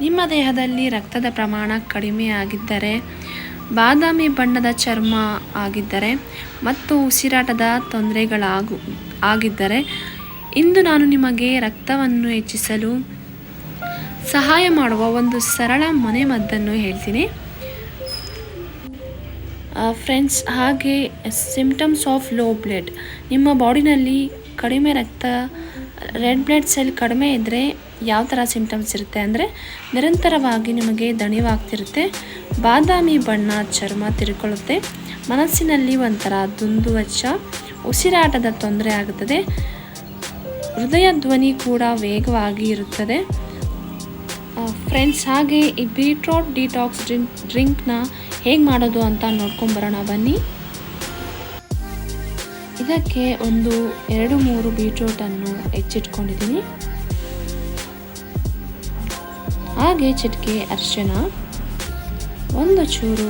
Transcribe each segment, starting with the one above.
ನಿಮ್ಮ ದೇಹದಲ್ಲಿ ರಕ್ತದ ಪ್ರಮಾಣ ಕಡಿಮೆ ಆಗಿದ್ದರೆ ಬಾದಾಮಿ ಬಣ್ಣದ ಚರ್ಮ ಆಗಿದ್ದರೆ ಮತ್ತು ಉಸಿರಾಟದ ತೊಂದರೆಗಳಾಗು, ಆಗಿದ್ದರೆ, ಇಂದು ನಾನು ನಿಮಗೆ ರಕ್ತವನ್ನು ಹೆಚ್ಚಿಸಲು ಸಹಾಯ ಮಾಡುವ ಒಂದು ಸರಳ ಮನೆಮದ್ದನ್ನು ಹೇಳ್ತೀನಿ. ಫ್ರೆಂಡ್ಸ್, ಹಾಗೆ ಸಿಂಪ್ಟಮ್ಸ್ ಆಫ್ ಲೋ ಬ್ಲಡ್. ನಿಮ್ಮ ಬಾಡಿನಲ್ಲಿ ಕಡಿಮೆ ರಕ್ತ, ರೆಡ್ ಬ್ಲಡ್ ಸೆಲ್ ಕಡಿಮೆ ಇದ್ದರೆ ಯಾವ ಥರ ಸಿಂಪ್ಟಮ್ಸ್ ಇರುತ್ತೆ ಅಂದರೆ ನಿರಂತರವಾಗಿ ನಿಮಗೆ ದಣಿವಾಗ್ತಿರುತ್ತೆ, ಬಾದಾಮಿ ಬಣ್ಣ ಚರ್ಮ ತಿರ್ಕೊಳ್ಳುತ್ತೆ, ಮನಸ್ಸಿನಲ್ಲಿ ಒಂಥರ ದುಂದುವಚ್ಚ ಉಸಿರಾಟದ ತೊಂದರೆ ಆಗುತ್ತದೆ ಹೃದಯ ಧ್ವನಿ ಕೂಡ ವೇಗವಾಗಿ ಇರುತ್ತದೆ. ಫ್ರೆಂಡ್ಸ್ ಹಾಗೆ ಈ ಬೀಟ್ರೋಟ್ ಡಿಟಾಕ್ಸ್ ಡ್ರಿಂಕ್ ಡ್ರಿಂಕ್ನ ಹೇಗೆ ಮಾಡೋದು ಅಂತ ನೋಡ್ಕೊಂಬರೋಣ ಬನ್ನಿ. ಇದಕ್ಕೆ ಒಂದು ಎರಡು ಮೂರು ಬೀಟ್ರೂಟನ್ನು ಹೆಚ್ಚಿಟ್ಕೊಂಡಿದ್ದೀನಿ. ಹಾಗೆ ಚಿಟಿಕೆ ಅರ್ಶನ ಒಂದು ಚೂರು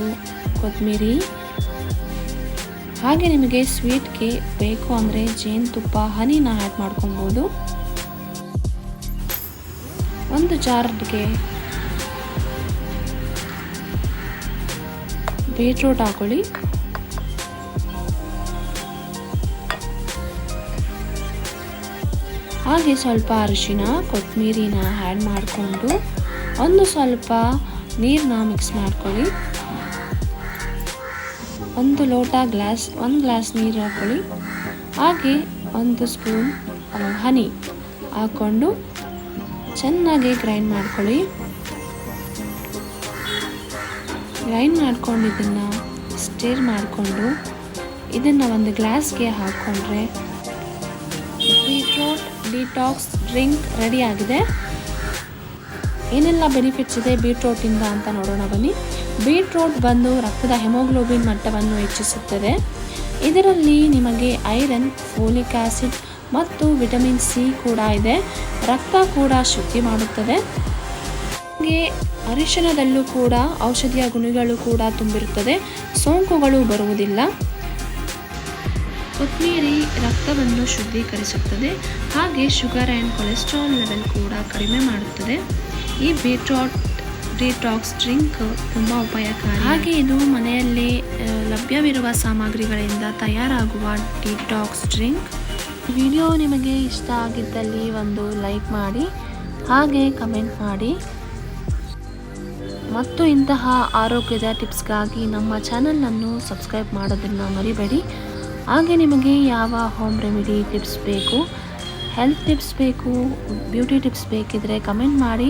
ಕೊತ್ತಂಬರಿ ಹಾಗೆ ನಿಮಗೆ ಸ್ವೀಟ್ಗೆ ಬೇಕು ಅಂದರೆ ಜೇನುತುಪ್ಪ, ಹನಿನ ಆ್ಯಡ್ ಮಾಡ್ಕೊಬೋದು. ಒಂದು ಜಾರ್ಗೆ ಬೀಟ್ರೂಟ್ ಹಾಕೊಳ್ಳಿ. ಹಾಗೆ ಸ್ವಲ್ಪ ಅರಿಶಿನ ಕೊತ್ತಂಬರಿನ ಆ್ಯಡ್ ಮಾಡಿಕೊಂಡು ಒಂದು ಸ್ವಲ್ಪ ನೀರನ್ನ ಮಿಕ್ಸ್ ಮಾಡ್ಕೊಳ್ಳಿ. ಒಂದು ಲೋಟ ಗ್ಲಾಸ್, ಒಂದು ಗ್ಲಾಸ್ ನೀರು ಹಾಕ್ಕೊಳ್ಳಿ ಹಾಗೆ ಒಂದು ಸ್ಪೂನ್ ಹನಿ ಹಾಕ್ಕೊಂಡು ಚೆನ್ನಾಗಿ ಗ್ರೈಂಡ್ ಮಾಡ್ಕೊಳ್ಳಿ. ಗ್ರೈಂಡ್ ಮಾಡ್ಕೊಂಡು ಇದನ್ನು ಸ್ಟೇರ್ ಮಾಡಿಕೊಂಡು ಇದನ್ನು ಒಂದು ಗ್ಲಾಸ್ಗೆ ಹಾಕ್ಕೊಂಡ್ರೆ ಬೀಟ್ರೋಟ್ ಡಿಟಾಕ್ಸ್ ಡ್ರಿಂಕ್ ರೆಡಿ ಆಗಿದೆ. ಏನೆಲ್ಲ ಬೆನಿಫಿಟ್ಸ್ ಇದೆ ಬೀಟ್ರೋಟಿಂದ ಅಂತ ನೋಡೋಣ ಬನ್ನಿ. ಬೀಟ್ರೋಟ್ ಬಂದು ರಕ್ತದ ಹೆಮೋಗ್ಲೋಬಿನ್ ಮಟ್ಟವನ್ನು ಹೆಚ್ಚಿಸುತ್ತದೆ. ಇದರಲ್ಲಿ ನಿಮಗೆ ಐರನ್ ಫೋಲಿಕ್ ಆ್ಯಸಿಡ್ ಮತ್ತು ವಿಟಮಿನ್ ಸಿ ಕೂಡ ಇದೆ. ರಕ್ತ ಕೂಡ ಶುದ್ಧಿ ಮಾಡುತ್ತದೆ. ಹಾಗೆ ಅರಿಶಿನದಲ್ಲೂ ಕೂಡ ಔಷಧಿಯ ಗುಣಗಳು ಕೂಡ ತುಂಬಿರುತ್ತದೆ. ಸೋಂಕುಗಳು ಬರುವುದಿಲ್ಲ. ಕೊತ್ಮೀರಿ ರಕ್ತವನ್ನು ಶುದ್ಧೀಕರಿಸುತ್ತದೆ. ಹಾಗೆ ಶುಗರ್ ಆ್ಯಂಡ್ ಕೊಲೆಸ್ಟ್ರಾಲ್ ಲೆವೆಲ್ ಕೂಡ ಕಡಿಮೆ ಮಾಡುತ್ತದೆ. ಈ ಬೀಟ್ರೋಟ್ ಡಿಟಾಕ್ಸ್ ಡ್ರಿಂಕ್ ತುಂಬ ಉಪಾಯಕಾರಿ. ಹಾಗೆ ಇದು ಮನೆಯಲ್ಲಿ ಲಭ್ಯವಿರುವ ಸಾಮಗ್ರಿಗಳಿಂದ ತಯಾರಾಗುವ ಡಿಟಾಕ್ಸ್ ಡ್ರಿಂಕ್. ವಿಡಿಯೋ ನಿಮಗೆ ಇಷ್ಟ ಆಗಿದ್ದಲ್ಲಿ ಒಂದು ಲೈಕ್ ಮಾಡಿ, ಹಾಗೆ ಕಮೆಂಟ್ ಮಾಡಿ. ಮತ್ತು ಇಂತಹ ಆರೋಗ್ಯದ ಟಿಪ್ಸ್ಗಾಗಿ ನಮ್ಮ ಚಾನಲನ್ನು ಸಬ್ಸ್ಕ್ರೈಬ್ ಮಾಡೋದನ್ನು ಮರಿಬೇಡಿ. ಹಾಗೆ ನಿಮಗೆ ಯಾವ ಹೋಮ್ ರೆಮಿಡಿ ಟಿಪ್ಸ್ ಬೇಕು, ಹೆಲ್ತ್ ಟಿಪ್ಸ್ ಬೇಕು, ಬ್ಯೂಟಿ ಟಿಪ್ಸ್ ಬೇಕಿದ್ರೆ ಕಮೆಂಟ್ ಮಾಡಿ.